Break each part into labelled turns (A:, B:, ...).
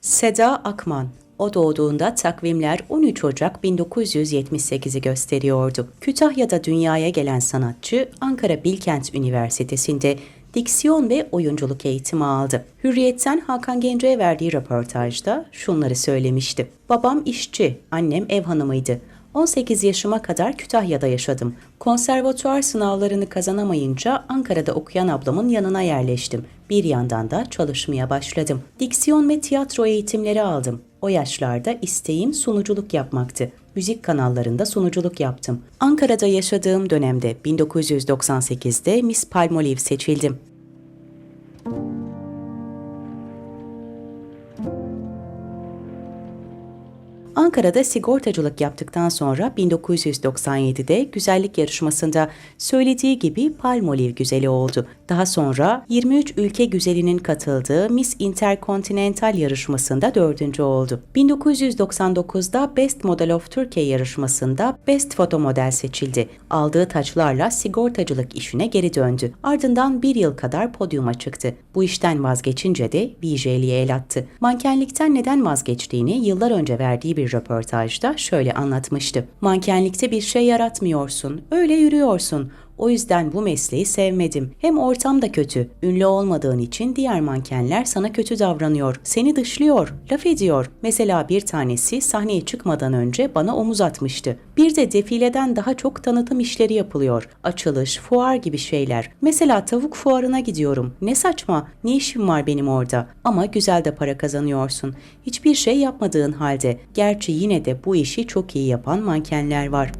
A: Seda Akman o doğduğunda takvimler 13 Ocak 1978'i gösteriyordu. Kütahya'da dünyaya gelen sanatçı Ankara Bilkent Üniversitesi'nde diksiyon ve oyunculuk eğitimi aldı. Hürriyet'ten Hakan Gence'ye verdiği röportajda şunları söylemişti. Babam işçi, annem ev hanımıydı. 18 yaşıma kadar Kütahya'da yaşadım. Konservatuar sınavlarını kazanamayınca Ankara'da okuyan ablamın yanına yerleştim. Bir yandan da çalışmaya başladım. Diksiyon ve tiyatro eğitimleri aldım. O yaşlarda isteğim sunuculuk yapmaktı. Müzik kanallarında sunuculuk yaptım. Ankara'da yaşadığım dönemde 1998'de Miss Palmolive seçildim. Ankara'da sigortacılık yaptıktan sonra 1997'de güzellik yarışmasında söylediği gibi Palmolive güzeli oldu. Daha sonra 23 ülke güzelinin katıldığı Miss Intercontinental yarışmasında dördüncü oldu. 1999'da Best Model of Turkey yarışmasında Best Foto Model seçildi. Aldığı taçlarla sigortacılık işine geri döndü. Ardından bir yıl kadar podyuma çıktı. Bu işten vazgeçince de VJ'liğe el attı. Mankenlikten neden vazgeçtiğini yıllar önce verdiği bir röportajda şöyle anlatmıştı. Mankenlikte bir şey yaratmıyorsun, öyle yürüyorsun. O yüzden bu mesleği sevmedim. Hem ortam da kötü. Ünlü olmadığın için diğer mankenler sana kötü davranıyor. Seni dışlıyor, laf ediyor. Mesela bir tanesi sahneye çıkmadan önce bana omuz atmıştı. Bir de defileden daha çok tanıtım işleri yapılıyor. Açılış, fuar gibi şeyler. Mesela tavuk fuarına gidiyorum. Ne saçma. Ne işim var benim orada? Ama güzel de para kazanıyorsun. Hiçbir şey yapmadığın halde. Gerçi yine de bu işi çok iyi yapan mankenler var.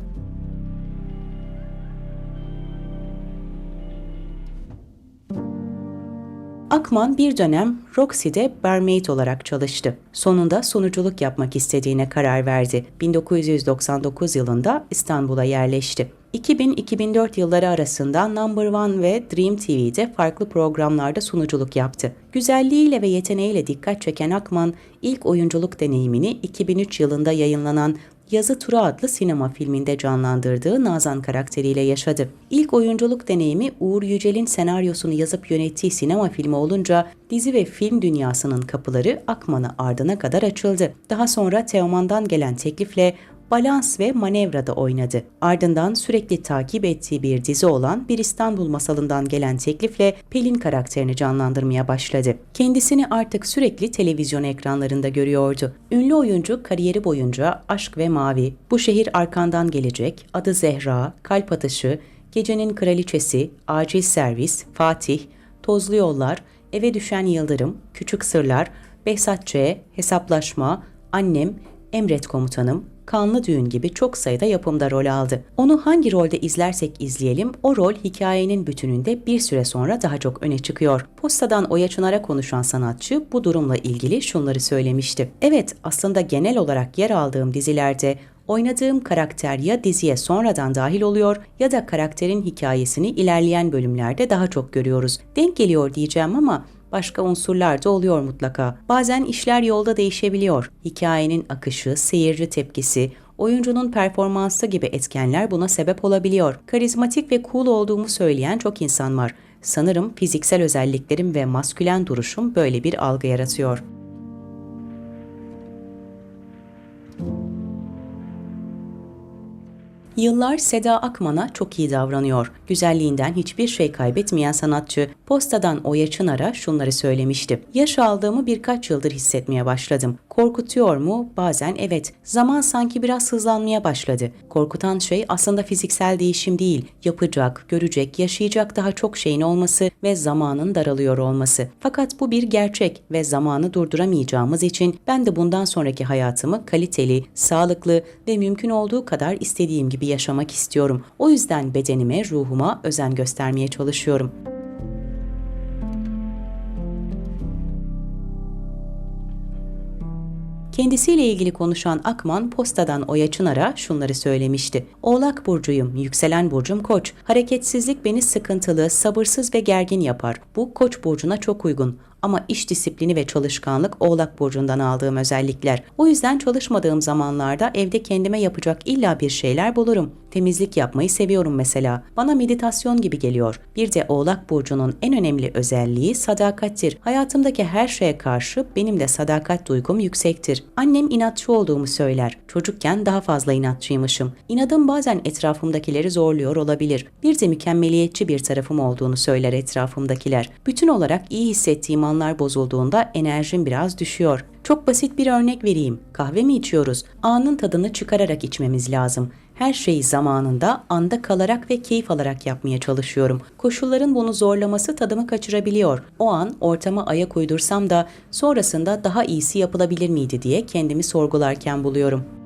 A: Akman bir dönem Roxy'de barmaid olarak çalıştı. Sonunda sunuculuk yapmak istediğine karar verdi. 1999 yılında İstanbul'a yerleşti. 2000-2004 yılları arasında Number One ve Dream TV'de farklı programlarda sunuculuk yaptı. Güzelliğiyle ve yeteneğiyle dikkat çeken Akman, ilk oyunculuk deneyimini 2003 yılında yayınlanan Yazı Tura adlı sinema filminde canlandırdığı Nazan karakteriyle yaşadı. İlk oyunculuk deneyimi Uğur Yücel'in senaryosunu yazıp yönettiği sinema filmi olunca dizi ve film dünyasının kapıları Akman'a ardına kadar açıldı. Daha sonra Teoman'dan gelen teklifle Balans ve Manevra'da oynadı. Ardından sürekli takip ettiği bir dizi olan Bir İstanbul Masalı'ndan gelen teklifle Pelin karakterini canlandırmaya başladı. Kendisini artık sürekli televizyon ekranlarında görüyordu. Ünlü oyuncu kariyeri boyunca Aşk ve Mavi, Bu Şehir Arkandan Gelecek, Adı Zehra, Kalp Atışı, Gecenin Kraliçesi, Acil Servis, Fatih, Tozlu Yollar, Eve Düşen Yıldırım, Küçük Sırlar, Behzat Ç, Hesaplaşma, Annem, Emret Komutanım, Kanlı Düğün gibi çok sayıda yapımda rol aldı. Onu hangi rolde izlersek izleyelim o rol hikayenin bütününde bir süre sonra daha çok öne çıkıyor. Postadan Oya Çınar'a konuşan sanatçı bu durumla ilgili şunları söylemişti. Evet aslında genel olarak yer aldığım dizilerde oynadığım karakter ya diziye sonradan dahil oluyor ya da karakterin hikayesini ilerleyen bölümlerde daha çok görüyoruz. Denk geliyor diyeceğim ama başka unsurlar da oluyor mutlaka. Bazen işler yolda değişebiliyor. Hikayenin akışı, seyirci tepkisi, oyuncunun performansı gibi etkenler buna sebep olabiliyor. Karizmatik ve cool olduğumu söyleyen çok insan var. Sanırım fiziksel özelliklerim ve maskülen duruşum böyle bir algı yaratıyor. Yıllar Seda Akman'a çok iyi davranıyor. Güzelliğinden hiçbir şey kaybetmeyen sanatçı postadan Oya Çınar'a şunları söylemişti. Yaş aldığımı birkaç yıldır hissetmeye başladım. Korkutuyor mu? Bazen evet. Zaman sanki biraz hızlanmaya başladı. Korkutan şey aslında fiziksel değişim değil. Yapacak, görecek, yaşayacak daha çok şeyin olması ve zamanın daralıyor olması. Fakat bu bir gerçek ve zamanı durduramayacağımız için ben de bundan sonraki hayatımı kaliteli, sağlıklı ve mümkün olduğu kadar istediğim gibi yaşamak istiyorum. O yüzden bedenime, ruhuma özen göstermeye çalışıyorum. Kendisiyle ilgili konuşan Akman postadan Oya Çınar'a şunları söylemişti. Oğlak burcuyum, yükselen burcum koç. Hareketsizlik beni sıkıntılı, sabırsız ve gergin yapar. Bu koç burcuna çok uygun. Ama iş disiplini ve çalışkanlık Oğlak burcundan aldığım özellikler. O yüzden çalışmadığım zamanlarda evde kendime yapacak illa bir şeyler bulurum. Temizlik yapmayı seviyorum mesela. Bana meditasyon gibi geliyor. Bir de Oğlak burcunun en önemli özelliği sadakattir. Hayatımdaki her şeye karşı benim de sadakat duygum yüksektir. Annem inatçı olduğumu söyler. Çocukken daha fazla inatçıymışım. İnadım bazen etrafımdakileri zorluyor olabilir. Bir de mükemmeliyetçi bir tarafım olduğunu söyler etrafımdakiler. Bütün olarak iyi hissettiğim anlar bozulduğunda enerjim biraz düşüyor. Çok basit bir örnek vereyim. Kahve mi içiyoruz? Anın tadını çıkararak içmemiz lazım. Her şeyi zamanında, anda kalarak ve keyif alarak yapmaya çalışıyorum. Koşulların bunu zorlaması tadımı kaçırabiliyor. O an ortama ayak uydursam da sonrasında daha iyisi yapılabilir miydi diye kendimi sorgularken buluyorum.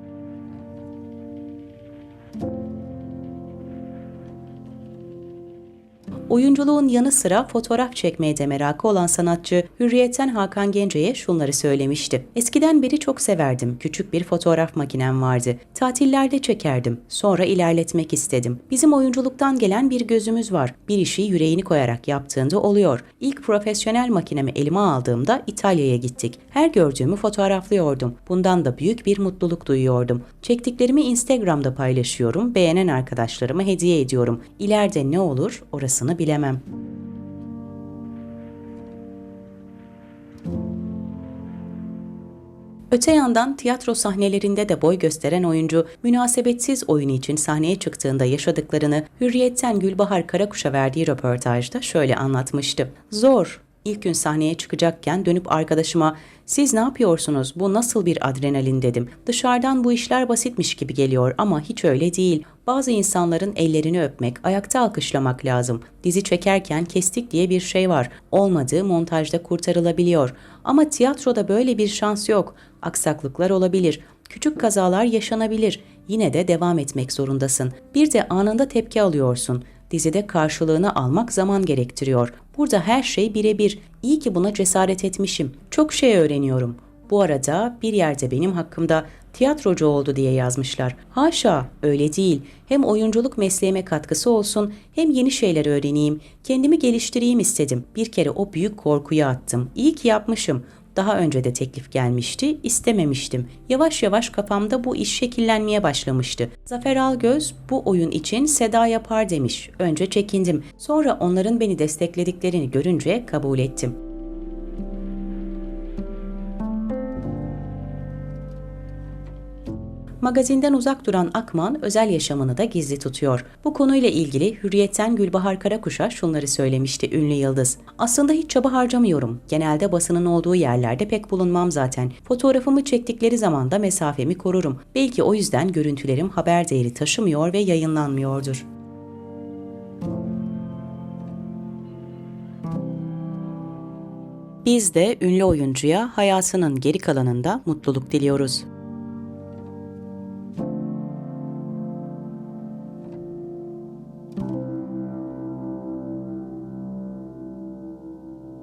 A: Oyunculuğun yanı sıra fotoğraf çekmeye de merakı olan sanatçı Hürriyet'ten Hakan Gence'ye şunları söylemişti. Eskiden beri çok severdim. Küçük bir fotoğraf makinem vardı. Tatillerde çekerdim. Sonra ilerletmek istedim. Bizim oyunculuktan gelen bir gözümüz var. Bir işi yüreğini koyarak yaptığında oluyor. İlk profesyonel makinemi elime aldığımda İtalya'ya gittik. Her gördüğümü fotoğraflıyordum. Bundan da büyük bir mutluluk duyuyordum. Çektiklerimi Instagram'da paylaşıyorum. Beğenen arkadaşlarıma hediye ediyorum. İleride ne olur orasını bilemem. Öte yandan tiyatro sahnelerinde de boy gösteren oyuncu, münasebetsiz oyunu için sahneye çıktığında yaşadıklarını Hürriyet'ten Gülbahar Karakuş'a verdiği röportajda şöyle anlatmıştı. Zor, İlk gün sahneye çıkacakken dönüp arkadaşıma siz ne yapıyorsunuz bu nasıl bir adrenalin dedim. Dışarıdan bu işler basitmiş gibi geliyor ama hiç öyle değil. Bazı insanların ellerini öpmek, ayakta alkışlamak lazım. Dizi çekerken kestik diye bir şey var. Olmadığı montajda kurtarılabiliyor. Ama tiyatroda böyle bir şans yok. Aksaklıklar olabilir. Küçük kazalar yaşanabilir. Yine de devam etmek zorundasın. Bir de anında tepki alıyorsun. Dizide karşılığını almak zaman gerektiriyor. Burada her şey birebir. İyi ki buna cesaret etmişim. Çok şey öğreniyorum. Bu arada bir yerde benim hakkımda tiyatrocu oldu diye yazmışlar. Haşa, öyle değil. Hem oyunculuk mesleğime katkısı olsun, hem yeni şeyler öğreneyim, kendimi geliştireyim istedim. Bir kere o büyük korkuyu attım. İyi ki yapmışım. Daha önce de teklif gelmişti, istememiştim. Yavaş yavaş kafamda bu iş şekillenmeye başlamıştı. Zafer Algöz bu oyun için Seda yapar demiş. Önce çekindim. Sonra onların beni desteklediklerini görünce kabul ettim. Magazinden uzak duran Akman özel yaşamını da gizli tutuyor. Bu konuyla ilgili Hürriyet'ten Gülbahar Karakuş'a şunları söylemişti ünlü yıldız. Aslında hiç çaba harcamıyorum. Genelde basının olduğu yerlerde pek bulunmam zaten. Fotoğrafımı çektikleri zaman da mesafemi korurum. Belki o yüzden görüntülerim haber değeri taşımıyor ve yayınlanmıyordur. Biz de ünlü oyuncuya hayatının geri kalanında mutluluk diliyoruz.